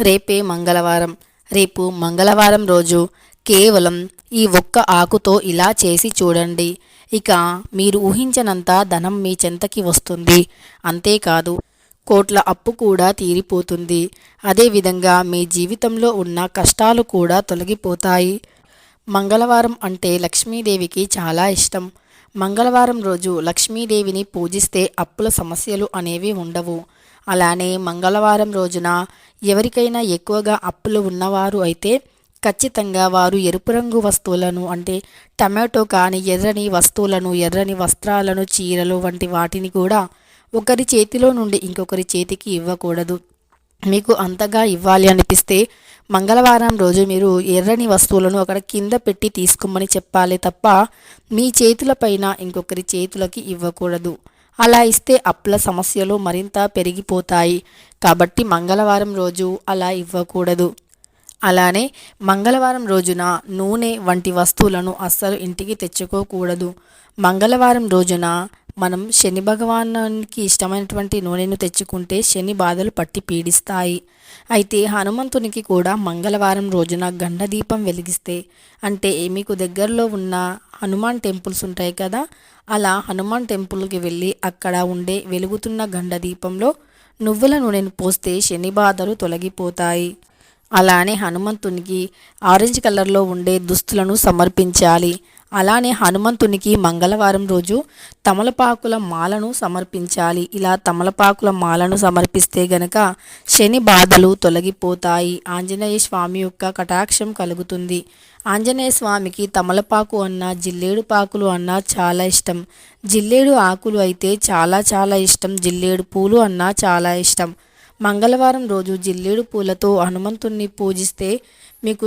రేపే మంగళవారం. రేపు మంగళవారం రోజు కేవలం ఈ ఒక్క ఆకుతో ఇలా చేసి చూడండి. ఇక మీరు ఊహించనంత ధనం మీ చెంతకి వస్తుంది. అంతేకాదు కోట్ల అప్పు కూడా తీరిపోతుంది. అదేవిధంగా మీ జీవితంలో ఉన్న కష్టాలు కూడా తొలగిపోతాయి. మంగళవారం అంటే లక్ష్మీదేవికి చాలా ఇష్టం. మంగళవారం రోజు లక్ష్మీదేవిని పూజిస్తే అప్పుల సమస్యలు అనేవి ఉండవు. అలానే మంగళవారం రోజున ఎవరికైనా ఎక్కువగా అప్పులు ఉన్నవారు అయితే ఖచ్చితంగా వారు ఎరుపు రంగు వస్తువులను అంటే టమాటో కానీ ఎర్రని వస్తువులను ఎర్రని వస్త్రాలను చీరలు వంటి వాటిని కూడా ఒకరి చేతిలో నుండి ఇంకొకరి చేతికి ఇవ్వకూడదు. మీకు అంతగా ఇవ్వాలి అనిపిస్తే మంగళవారం రోజు మీరు ఎర్రని వస్తువులను అక్కడ కింద పెట్టి తీసుకోమని చెప్పాలి తప్ప మీ చేతులపైన ఇంకొకరి చేతులకి ఇవ్వకూడదు. అలా ఇస్తే అప్పుల సమస్యలు మరింత పెరిగిపోతాయి. కాబట్టి మంగళవారం రోజు అలా ఇవ్వకూడదు. అలానే మంగళవారం రోజున నూనె వంటి వస్తువులను అస్సలు ఇంటికి తెచ్చుకోకూడదు. మంగళవారం రోజున మనం శని భగవానానికి ఇష్టమైనటువంటి నూనెను తెచ్చుకుంటే శని బాధలు పట్టి పీడిస్తాయి. అయితే హనుమంతునికి కూడా మంగళవారం రోజున గండదీపం వెలిగిస్తే అంటే మీకు దగ్గరలో ఉన్న హనుమాన్ టెంపుల్స్ ఉంటాయి కదా అలా హనుమాన్ టెంపుల్కి వెళ్ళి అక్కడ ఉండే వెలుగుతున్న గండదీపంలో నువ్వుల నూనెను పోస్తే శని బాధలు తొలగిపోతాయి. అలానే హనుమంతునికి ఆరెంజ్ కలర్లో ఉండే దుస్తులను సమర్పించాలి. అలానే హనుమంతునికి మంగళవారం రోజు తమలపాకుల మాలను సమర్పించాలి. ఇలా తమలపాకుల మాలను సమర్పిస్తే గనక శని బాధలు తొలగిపోతాయి. ఆంజనేయ స్వామి యొక్క కటాక్షం కలుగుతుంది. ఆంజనేయ స్వామికి తమలపాకు అన్న జిల్లేడు పాకులు అన్న చాలా ఇష్టం. జిల్లేడు ఆకులు అయితే చాలా చాలా ఇష్టం. జిల్లేడు పూలు అన్నా చాలా ఇష్టం. మంగళవారం రోజు జిల్లేడు పూలతో హనుమంతుణ్ణి పూజిస్తే మీకు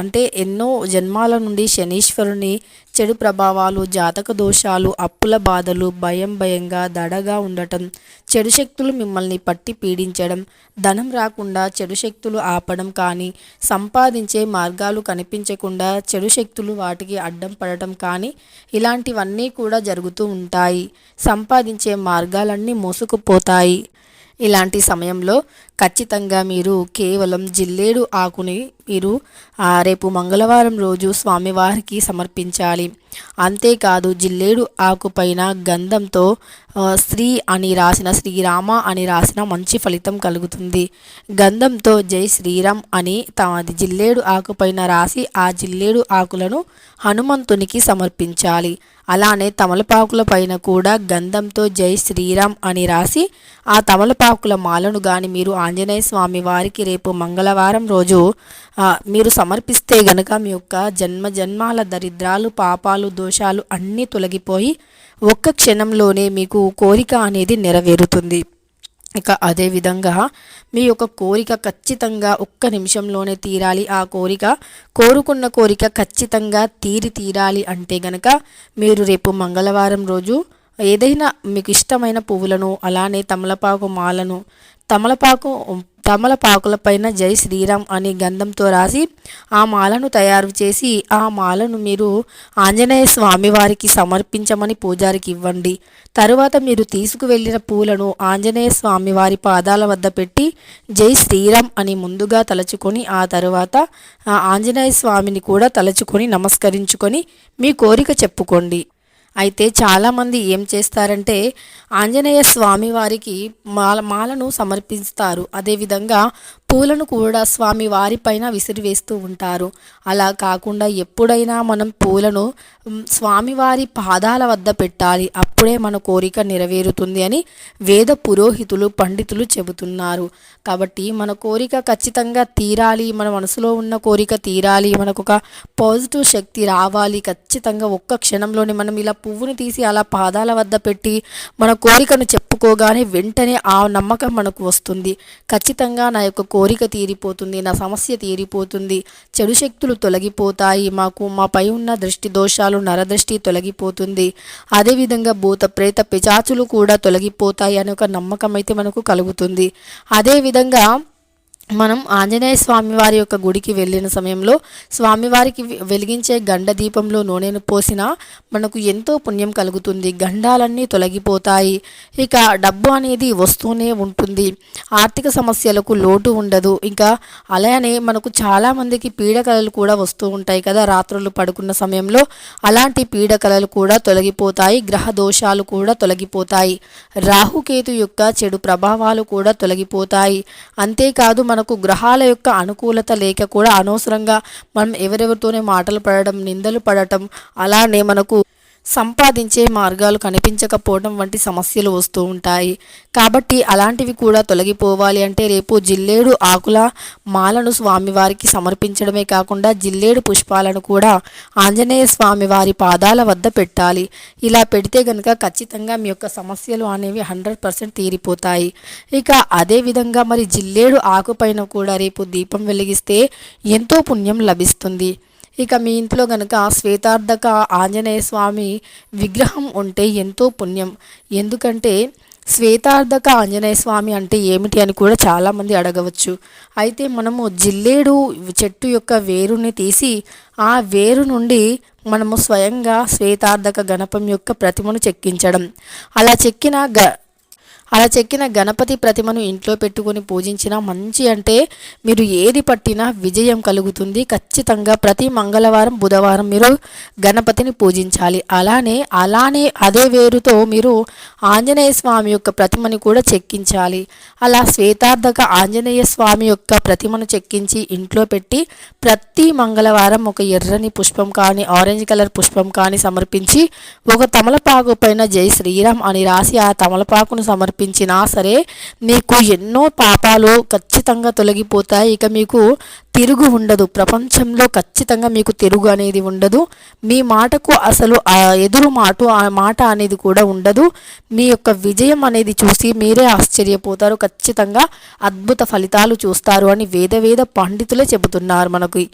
అంటే ఎన్నో జన్మాల నుండి శనీశ్వరుని చెడు ప్రభావాలు జాతక దోషాలు అప్పుల బాధలు భయం భయంగా దడగా ఉండటం చెడు శక్తులు మిమ్మల్ని పట్టి పీడించడం ధనం రాకుండా చెడు శక్తులు ఆపడం కానీ సంపాదించే మార్గాలు కనిపించకుండా చెడు శక్తులు వాటికి అడ్డం పడటం కానీ ఇలాంటివన్నీ కూడా జరుగుతూ ఉంటాయి. సంపాదించే మార్గాలన్నీ మోసుకుపోతాయి. ఇలాంటి సమయంలో ఖచ్చితంగా మీరు కేవలం జిల్లేడు ఆకుని మీరు రేపు మంగళవారం రోజు స్వామివారికి సమర్పించాలి. అంతేకాదు జిల్లేడు ఆకుపైన గంధంతో శ్రీ అని రాసిన శ్రీరామ అని రాసిన మంచి ఫలితం కలుగుతుంది. గంధంతో జై శ్రీరామ్ అని తమది జిల్లేడు ఆకుపైన రాసి ఆ జిల్లేడు ఆకులను హనుమంతునికి సమర్పించాలి. అలానే తమలపాకుల పైన కూడా గంధంతో జై శ్రీరామ్ అని రాసి ఆ తమలపాకుల మాలను కానీ మీరు ఆంజనేయ స్వామి వారికి రేపు మంగళవారం రోజు మీరు సమర్పిస్తే గనక మీ యొక్క జన్మ జన్మాల దరిద్రాలు పాపాలు దోషాలు అన్నీ తొలగిపోయి ఒక్క క్షణంలోనే మీకు కోరిక అనేది నెరవేరుతుంది. ఇక అదేవిధంగా మీ యొక్క కోరిక ఖచ్చితంగా ఒక్క నిమిషంలోనే తీరాలి. ఆ కోరిక కోరుకున్న కోరిక ఖచ్చితంగా తీరి తీరాలి అంటే గనక మీరు రేపు మంగళవారం రోజు ఏదైనా మీకు ఇష్టమైన పువ్వులను అలానే తమలపాకు మాలను తమలపాకు తమలపాకులపైన జై శ్రీరామ్ అని గంధంతో రాసి ఆ మాలను తయారు చేసి ఆ మాలను మీరు ఆంజనేయ స్వామి వారికి సమర్పించమని పూజారికి ఇవ్వండి. తరువాత మీరు తీసుకువెళ్ళిన పూలను ఆంజనేయ స్వామి వారి పాదాల వద్ద పెట్టి జై శ్రీరామ్ అని ముందుగా తలుచుకొని ఆ తరువాత ఆ ఆంజనేయ స్వామిని కూడా తలుచుకొని నమస్కరించుకొని మీ కోరిక చెప్పుకోండి. అయితే చాలామంది ఏం చేస్తారంటే ఆంజనేయ స్వామి వారికి మాల మాలను సమర్పిస్తారు. అదేవిధంగా పూలను కూడా స్వామి వారిపైన విసిరివేస్తూ ఉంటారు. అలా కాకుండా ఎప్పుడైనా మనం పూలను స్వామివారి పాదాల వద్ద పెట్టాలి. అప్పుడే మన కోరిక నెరవేరుతుంది అని వేద పురోహితులు పండితులు చెబుతున్నారు. కాబట్టి మన కోరిక ఖచ్చితంగా తీరాలి. మన మనసులో ఉన్న కోరిక తీరాలి. మనకు ఒక పాజిటివ్ శక్తి రావాలి. ఖచ్చితంగా ఒక్క క్షణంలోనే మనం ఇలా పువ్వుని తీసి అలా పాదాల వద్ద పెట్టి మన కోరికను చెప్పుకోగానే వెంటనే ఆ నమ్మకం మనకు వస్తుంది. ఖచ్చితంగా నా యొక్క కోరిక తీరిపోతుంది నా సమస్య తీరిపోతుంది చెడు శక్తులు తొలగిపోతాయి మాకు మాపై ఉన్న దృష్టి దోషాలు నరదృష్టి తొలగిపోతుంది. అదేవిధంగా భూత ప్రేత పిచాచులు కూడా తొలగిపోతాయి అనే ఒక నమ్మకం అయితే మనకు కలుగుతుంది. అదేవిధంగా మనం ఆంజనేయ స్వామి వారి యొక్క గుడికి వెళ్ళిన సమయంలో స్వామివారికి వెలిగించే గండ దీపంలో నూనెను పోసినా మనకు ఎంతో పుణ్యం కలుగుతుంది. గండాలన్నీ తొలగిపోతాయి. ఇక డబ్బు అనేది వస్తూనే ఉంటుంది. ఆర్థిక సమస్యలకు లోటు ఉండదు. ఇంకా అలానే మనకు చాలామందికి పీడకలలు కూడా వస్తూ ఉంటాయి కదా. రాత్రులు పడుకున్న సమయంలో అలాంటి పీడకలలు కూడా తొలగిపోతాయి. గ్రహ దోషాలు కూడా తొలగిపోతాయి. రాహుకేతు యొక్క చెడు ప్రభావాలు కూడా తొలగిపోతాయి. అంతేకాదు మనకు గ్రహాల యొక్క అనుకూలత లేక కూడా అనవసరంగా మనం ఎవరెవరితోనే మాటలు పడడం నిందలు పడటం అలానే మనకు సంపాదించే మార్గాలు కనిపించకపోవడం వంటి సమస్యలు వస్తూ ఉంటాయి. కాబట్టి అలాంటివి కూడా తొలగిపోవాలి అంటే రేపు జిల్లేడు ఆకుల మాలను స్వామివారికి సమర్పించడమే కాకుండా జిల్లేడు పుష్పాలను కూడా ఆంజనేయ స్వామి వారి పాదాల వద్ద పెట్టాలి. ఇలా పెడితే గనుక ఖచ్చితంగా మీ యొక్క సమస్యలు అనేవి హండ్రెడ్ పర్సెంట్ తీరిపోతాయి. ఇక అదే విధంగా మరి జిల్లేడు ఆకుపైన కూడా రేపు దీపం వెలిగిస్తే ఎంతో పుణ్యం లభిస్తుంది. ఇక మీ ఇంట్లో గనుక శ్వేతార్థక ఆంజనేయ స్వామి విగ్రహం ఉంటే ఎంతో పుణ్యం. ఎందుకంటే శ్వేతార్థక ఆంజనేయ స్వామి అంటే ఏమిటి అని కూడా చాలామంది అడగవచ్చు. అయితే మనము జిల్లేడు చెట్టు యొక్క వేరుని తీసి ఆ వేరు నుండి మనము స్వయంగా శ్వేతార్థక గణపం యొక్క ప్రతిమను చెక్కించడం. అలా చెక్కిన గ అలా చెక్కిన గణపతి ప్రతిమను ఇంట్లో పెట్టుకొని పూజించిన మంచి అంటే మీరు ఏది పట్టినా విజయం కలుగుతుంది. ఖచ్చితంగా ప్రతి మంగళవారం బుధవారం మీరు గణపతిని పూజించాలి. అలానే అలానే అదే వేరుతో మీరు ఆంజనేయ స్వామి యొక్క ప్రతిమని కూడా చెక్కించాలి. అలా శ్వేతార్థక ఆంజనేయ స్వామి యొక్క ప్రతిమను చెక్కించి ఇంట్లో పెట్టి ప్రతి మంగళవారం ఒక ఎర్రని పుష్పం కానీ ఆరెంజ్ కలర్ పుష్పం కానీ సమర్పించి ఒక తమలపాకు పైన జై శ్రీరామ్ అని రాసి ఆ తమలపాకును సమర్పించినా సరే మీకు ఎన్నో పాపాలు ఖచ్చితంగా తొలగిపోతాయి. ఇక మీకు తిరుగు ఉండదు. ప్రపంచంలో ఖచ్చితంగా మీకు తిరుగు అనేది ఉండదు. మీ మాటకు అసలు ఎదురు మాట ఆ మాట అనేది కూడా ఉండదు. మీ యొక్క విజయం అనేది చూసి మీరే ఆశ్చర్యపోతారు. ఖచ్చితంగా అద్భుత ఫలితాలు చూస్తారు అని వేద వేద పండితులే చెబుతున్నారు మనకి.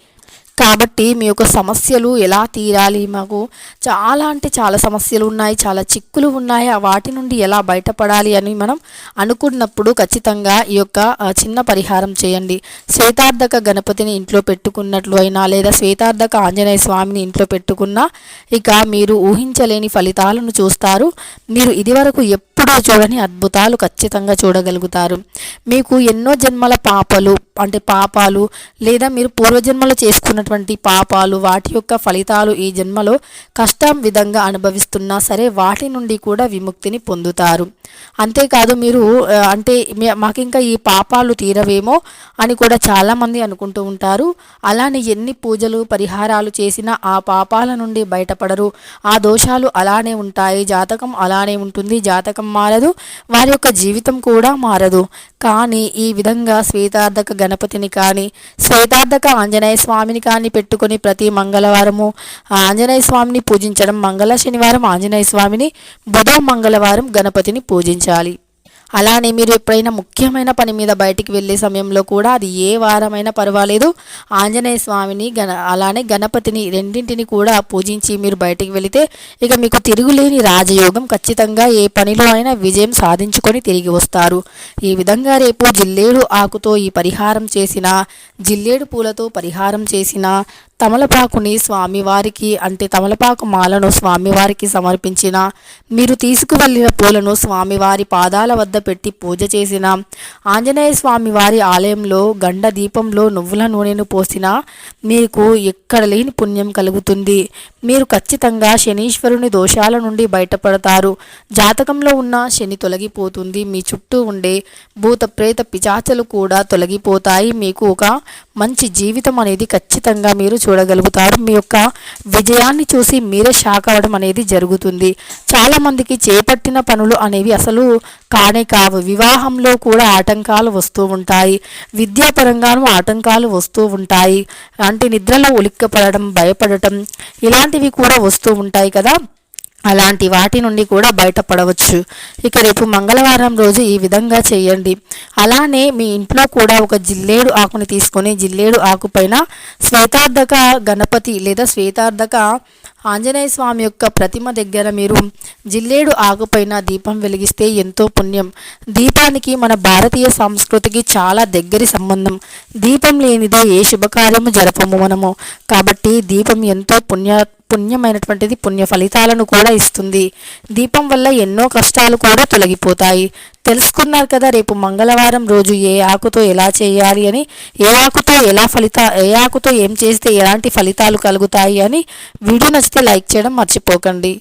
కాబట్టి మీ యొక్క సమస్యలు ఎలా తీరాలి మాకు? చాలా అంటే చాలా సమస్యలు ఉన్నాయి చాలా చిక్కులు ఉన్నాయి. ఆ వాటి నుండి ఎలా బయటపడాలి అని మనం అనుకున్నప్పుడు ఖచ్చితంగా ఈ యొక్క చిన్న పరిహారం చేయండి. శ్వేతార్థక గణపతిని ఇంట్లో పెట్టుకున్నట్లు అయినా లేదా శ్వేతార్థక ఆంజనేయ స్వామిని ఇంట్లో పెట్టుకున్నా ఇక మీరు ఊహించలేని ఫలితాలను చూస్తారు. మీరు ఇదివరకు ఎప్పుడూ చూడని అద్భుతాలు ఖచ్చితంగా చూడగలుగుతారు. మీకు ఎన్నో జన్మల పాపలు అంటే పాపాలు లేదా మీరు పూర్వజన్మలో చేసుకున్నటువంటి పాపాలు వాటి యొక్క ఫలితాలు ఈ జన్మలో కష్టం విధంగా అనుభవిస్తున్నా సరే వాటి నుండి కూడా విముక్తిని పొందుతారు. అంతేకాదు మీరు అంటే మాకు ఇంకా ఈ పాపాలు తీరవేమో అని కూడా చాలామంది అనుకుంటూ ఉంటారు. అలానే ఎన్ని పూజలు పరిహారాలు చేసినా ఆ పాపాల నుండి బయటపడరు. ఆ దోషాలు అలానే ఉంటాయి. జాతకం అలానే ఉంటుంది. జాతకం మారదు. వారి యొక్క జీవితం కూడా మారదు. కానీ ఈ విధంగా శ్వేతార్థక గణపతిని కానీ శ్వేతార్థక ఆంజనేయ స్వామిని కానీ పెట్టుకొని ప్రతి మంగళవారము ఆంజనేయ స్వామిని పూజించడం మంగళ శనివారం ఆంజనేయ స్వామిని బుధ మంగళవారం గణపతిని పూజించాలి. అలానే మీరు ఎప్పుడైనా ముఖ్యమైన పని మీద బయటికి వెళ్ళే సమయంలో కూడా అది ఏ వారమైనా పర్వాలేదు. ఆంజనేయ స్వామిని గణ అలానే గణపతిని రెండింటిని కూడా పూజించి మీరు బయటికి వెళితే ఇక మీకు తిరుగులేని రాజయోగం ఖచ్చితంగా ఏ పనిలో అయినా విజయం సాధించుకొని తిరిగి వస్తారు. ఈ విధంగా రేపు జిల్లేడు ఆకుతో ఈ పరిహారం చేసిన జిల్లేడు పూలతో పరిహారం చేసిన తమలపాకుని స్వామివారికి అంటే తమలపాకు మాలను స్వామివారికి సమర్పించిన మీరు తీసుకువెళ్ళిన పూలను స్వామివారి పాదాల వద్ద పెట్టి పూజ చేసిన ఆంజనేయ స్వామి వారి ఆలయంలో గండ దీపంలో నువ్వుల నూనెను పోసిన మీకు ఎక్కడ లేని పుణ్యం కలుగుతుంది. మీరు ఖచ్చితంగా శనీశ్వరుని దోషాల నుండి బయటపడతారు. జాతకంలో ఉన్న శని తొలగిపోతుంది. మీ చుట్టూ ఉండే భూత ప్రేత పిచాచలు కూడా తొలగిపోతాయి. మీకు ఒక మంచి జీవితం అనేది ఖచ్చితంగా మీరు చూడగలుగుతారు. మీ యొక్క విజయాన్ని చూసి మీరే షాక్ అవ్వడం అనేది జరుగుతుంది. చాలామందికి చేపట్టిన పనులు అనేవి అసలు కానే కావు. వివాహంలో కూడా ఆటంకాలు వస్తూ ఉంటాయి. విద్యాపరంగానూ ఆటంకాలు వస్తూ ఉంటాయి. అంటే నిద్రలో ఉలిక్కపడడం భయపడటం ఇలాంటివి కూడా వస్తూ ఉంటాయి కదా. అలాంటి వాటి నుండి కూడా బయటపడవచ్చు. ఇక రేపు మంగళవారం రోజు ఈ విధంగా చేయండి. అలానే మీ ఇంట్లో కూడా ఒక జిల్లేడు ఆకుని తీసుకొని జిల్లేడు ఆకుపైన శ్వేతార్థక శ్వేతార్ధక గణపతి లేదా శ్వేతార్ధక ఆంజనేయ స్వామి యొక్క ప్రతిమ దగ్గర మీరు జిల్లేడు ఆకుపైన దీపం వెలిగిస్తే ఎంతో పుణ్యం. దీపానికి మన భారతీయ సంస్కృతికి చాలా దగ్గరి సంబంధం. దీపం లేనిదే ఏ శుభకార్యము జరపము మనము. కాబట్టి దీపం ఎంతో పుణ్య పుణ్యమైనటువంటిది పుణ్య ఫలితాలను కూడా ఇస్తుంది. దీపం వల్ల ఎన్నో కష్టాలు కూడా తొలగిపోతాయి. తెలుసుకున్నారు కదా రేపు మంగళవారం రోజు ఏ ఆకుతో ఎలా చేయాలి అని ఏ ఆకుతో ఎలా ఫలిత ఏ ఆకుతో ఏం చేస్తే ఎలాంటి ఫలితాలు కలుగుతాయి అని వీడియో నచ్చితే లైక్ చేయడం మర్చిపోకండి.